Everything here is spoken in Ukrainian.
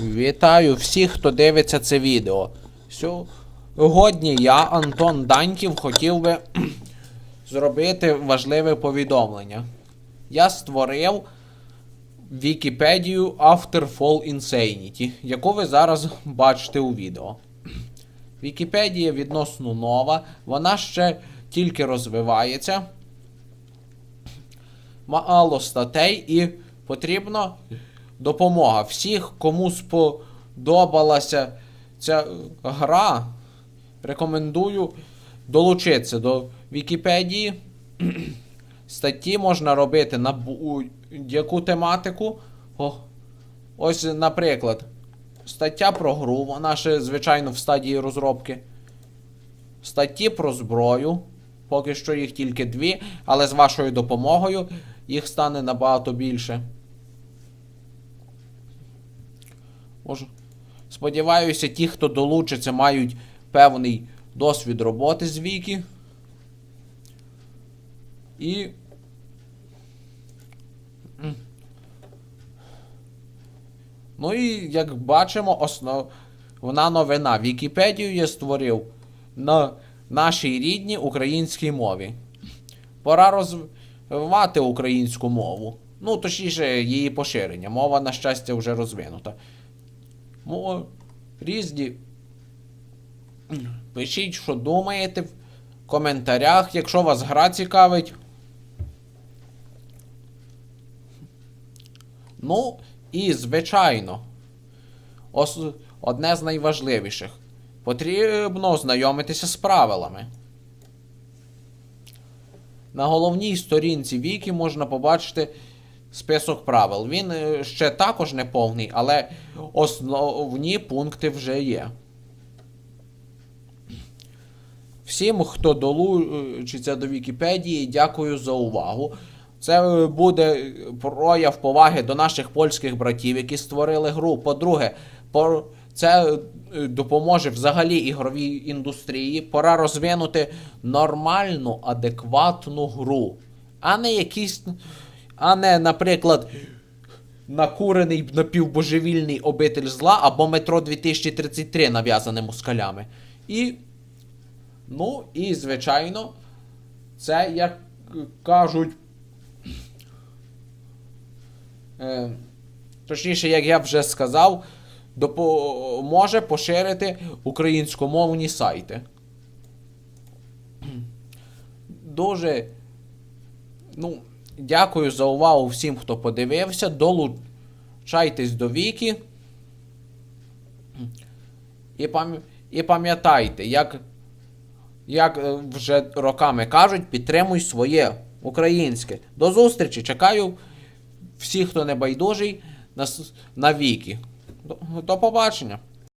Вітаю всіх, хто дивиться це відео. Сьогодні я, Антон Даньків, хотів би зробити важливе повідомлення. Я створив Вікіпедію After Fall Insanity, яку ви зараз бачите у відео. Вікіпедія відносно нова, вона ще тільки розвивається. Мало статей і потрібна допомога. Всіх, кому сподобалася ця гра, рекомендую долучитися до Вікіпедії. Статті можна робити на будь-яку тематику. О, ось, наприклад, стаття про гру, вона ще, звичайно, в стадії розробки. Статті про зброю. Поки що їх тільки дві, але з вашою допомогою їх стане набагато більше. Може. Сподіваюся, ті, хто долучиться, мають певний досвід роботи з Вікі. І. Ну і як бачимо, основна новина. Вікіпедію я створив на нашій рідній українській мові. Пора розвивати українську мову. Ну, точніше, її поширення. Мова, на щастя, вже розвинута. Мо- Різні. Пишіть, що думаєте в коментарях, якщо вас гра цікавить. Ну, і, звичайно, одне з найважливіших. Потрібно ознайомитися з правилами. На головній сторінці Вікі можна побачити список правил. Він е, ще також не повний, але основні пункти вже є. Всім, хто долучиться до Вікіпедії, дякую за увагу. Це е, буде прояв поваги до наших польських братів, які створили гру. По-друге, це е, допоможе взагалі ігровій індустрії. Пора розвинути нормальну, адекватну гру, а не якісь. А не, наприклад, накурений напівбожевільний обитель зла або метро 2033 нав'язане москалями. І. Ну, і, звичайно, це, як кажуть. Е, точніше, як я вже сказав, допоможе поширити українськомовні сайти. Дуже. Ну, дякую за увагу всім, хто подивився. Долучайтесь до Віки. І, пам'ятайте, як, як е, вже роками кажуть, підтримуй своє українське. До зустрічі! Чекаю всіх, хто не байдужий, на, на Віки. До, до побачення!